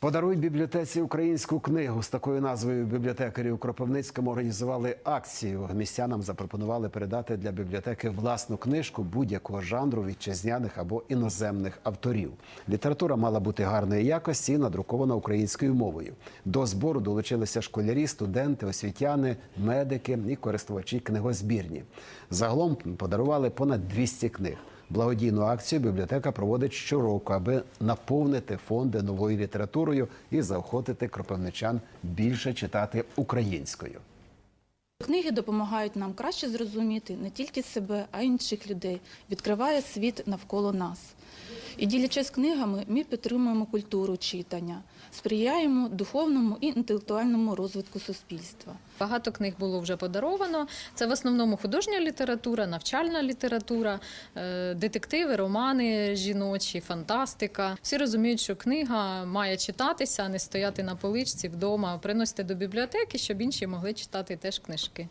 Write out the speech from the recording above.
Подаруй бібліотеці українську книгу з такою назвою бібліотекарі у Кропивницькому організували акцію. Містянам запропонували передати для бібліотеки власну книжку будь-якого жанру вітчизняних або іноземних авторів. Література мала бути гарної якості надрукована українською мовою. До збору долучилися школярі, студенти, освітяни, медики і користувачі книгозбірні. Загалом подарували понад 200 книг. Благодійну акцію бібліотека проводить щороку, аби наповнити фонди новою літературою і заохотити кропивничан більше читати українською. Книги допомагають нам краще зрозуміти не тільки себе, а й інших людей, відкриває світ навколо нас. І ділячись книгами, ми підтримуємо культуру читання, сприяємо духовному і інтелектуальному розвитку суспільства. Багато книг було вже подаровано. Це в основному художня література, навчальна література, е, детективи, романи жіночі, фантастика. Всі розуміють, що книга має читатися, а не стояти на поличці вдома, приносити до бібліотеки, щоб інші могли читати теж книжки.